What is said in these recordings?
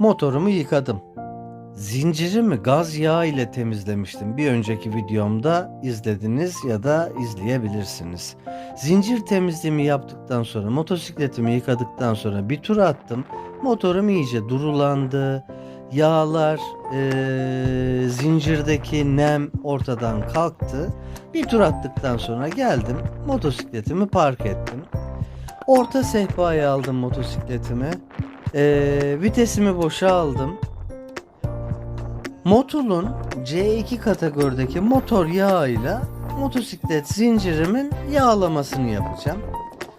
Motorumu yıkadım. Zincirimi gaz yağı ile temizlemiştim. Bir önceki videomda izlediniz ya da izleyebilirsiniz. Zincir temizliğimi yaptıktan sonra motosikletimi yıkadıktan sonra bir tur attım. Motorum iyice durulandı. Yağlar, eee, zincirdeki nem ortadan kalktı. Bir tur attıktan sonra geldim. Motosikletimi park ettim. Orta sehpaya aldım motosikletimi. Eee, vitesimi boşa aldım. Motor'un C2 kategorideki motor yağıyla motosiklet zincirimin yağlamasını yapacağım.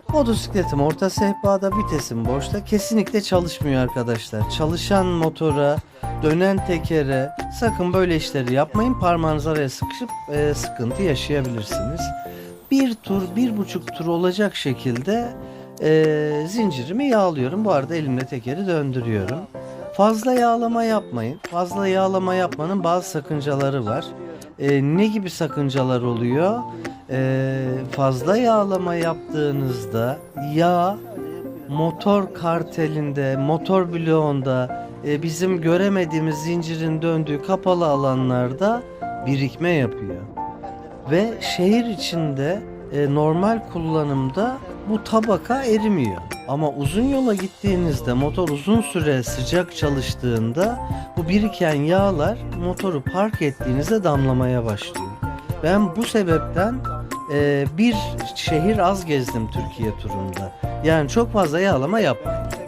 Motosikletim orta sehpada, vitesim boşta. Kesinlikle çalışmıyor arkadaşlar. Çalışan motora, dönen tekere sakın böyle işleri yapmayın. Parmağınız araya sıkışıp e, sıkıntı yaşayabilirsiniz. Bir tur, bir buçuk tur olacak şekilde e, zincirimi yağlıyorum. Bu arada elimle tekeri döndürüyorum. Fazla yağlama yapmayın. Fazla yağlama yapmanın bazı sakıncaları var. Ee, ne gibi sakıncalar oluyor? Ee, fazla yağlama yaptığınızda yağ motor kartelinde, motor bloğunda, e, bizim göremediğimiz zincirin döndüğü kapalı alanlarda birikme yapıyor. Ve şehir içinde e, normal kullanımda bu tabaka erimiyor. Ama uzun yola gittiğinizde motor uzun süre sıcak çalıştığında bu biriken yağlar motoru park ettiğinizde damlamaya başlıyor. Ben bu sebepten e, bir şehir az gezdim Türkiye turunda. Yani çok fazla yağlama yapmayın.